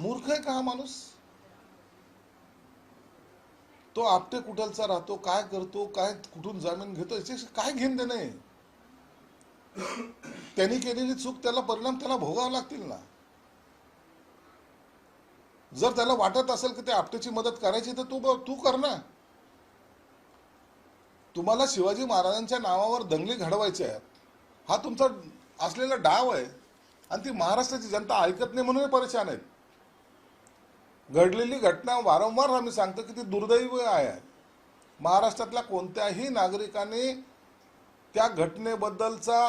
मूर्ख आहे का हा माणूस? तो आपटे कुठलचा राहतो काय करतो काय कुठून जामीन घेतो याच्याशी काय घेऊन देणं आहे? त्यांनी केलेली चूक त्याला परिणाम त्याला भोगावे लागतील ना. जर त्याला वाटत असेल की ते आपटेची मदत करायची तर तू तू कर ना. तुम्हाला शिवाजी महाराजांच्या नावावर दंगली घडवायचे आहेत. हा तुमचा असलेला डाव आहे. आणि ती महाराष्ट्राची जनता ऐकत नाही म्हणून परेशान आहेत. घडलेली घटना वारंवार आम्ही सांगतो की ती दुर्दैव आहे. महाराष्ट्रातल्या कोणत्याही नागरिकाने त्या घटनेबद्दलचा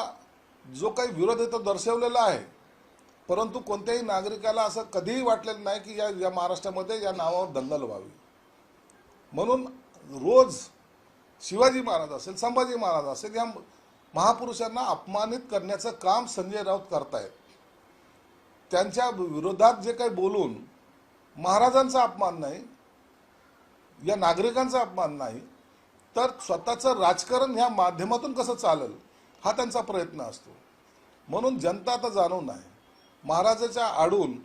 जो काही विरोध आहे तो दर्शवलेला आहे. परंतु कोणत्याही नागरिकाला असं कधीही वाटलेलं नाही की या या महाराष्ट्रामध्ये या नावावर दंगल व्हावी. म्हणून रोज शिवाजी महाराज असेल संभाजी महाराज असेल या महापुरुषांना अपमानित करण्याचं काम संजय राऊत करतायत. त्यांच्या विरोधात जे काही बोलून महाराजांचा अपमान नाही या नागरिकांचा अपमान नाही तर स्वतःचं राजकारण ह्या माध्यमातून कसं चालेल हा त्यांचा प्रयत्न असतो. म्हणून जनता आता जाणून आहे महाराजाच्या आडून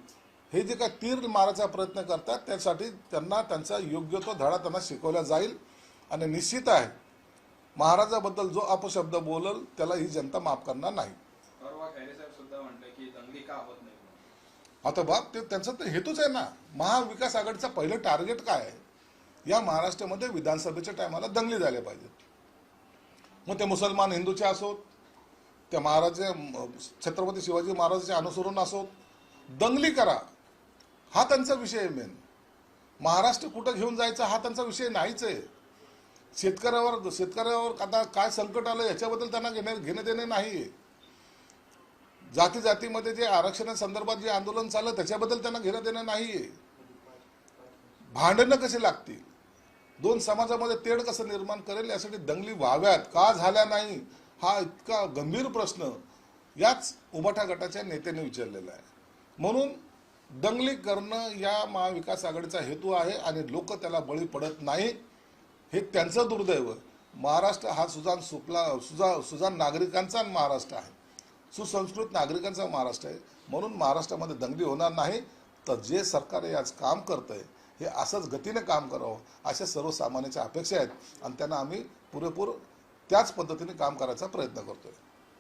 हे जे काय तीर मारायचा प्रयत्न करतात त्यासाठी त्यांना त्यांचा योग्य तो धडा त्यांना शिकवला जाईल. आणि निश्चित आहे महाराजाबद्दल जो अपशब्द बोलल त्याला ही जनता माफ करणार नाही. आता बाप ते त्यांचा तर हेतूच आहे ना. महाविकास आघाडीचा पहिलं टार्गेट काय आहे? या महाराष्ट्रामध्ये विधानसभेच्या टायमाला दंगली झाल्या पाहिजेत मग ते मुसलमान हिंदूचे असोत त्या महाराज छत्रपती शिवाजी महाराजांचे अनुसरून असोत दंगली करा. हा त्यांचा विषय आहे मेन महाराष्ट्र कुठं घेऊन जायचा हा त्यांचा विषय नाहीच आहे. शेतकऱ्यावर शेतकऱ्यावर आता काय संकट आलं याच्याबद्दल त्यांना घेणे घेणे देणे नाही आहे जाती जातीमध्ये जे आरक्षणासंदर्भात जे आंदोलन चाललं त्याच्याबद्दल त्यांना घेणं देणं नाहीये. भांडणं कशी लागतील? दोन समाजामध्ये तेढ कसं निर्माण करेल यासाठी दंगली व्हाव्यात? का झाल्या नाही? हा इतका गंभीर प्रश्न याच उभाठा गटाच्या नेत्याने विचारलेला आहे. म्हणून दंगली करणं या महाविकास आघाडीचा हेतू आहे आणि लोक त्याला बळी पडत नाही हे त्यांचं दुर्दैव. महाराष्ट्र हा सुजान सुपला सुजा सुजान नागरिकांचा महाराष्ट्र आहे. सुसंस्कृत नागरिकांचा महाराष्ट्र आहे. म्हणून महाराष्ट्रामध्ये दंगली होणार नाही तर जे सरकार हे आज काम करतंय हे असंच गतीने काम करावं अशा सर्वसामान्यांच्या अपेक्षा आहेत. आणि त्यांना आम्ही पुरेपूर त्याच पद्धतीने काम करायचा प्रयत्न करतोय.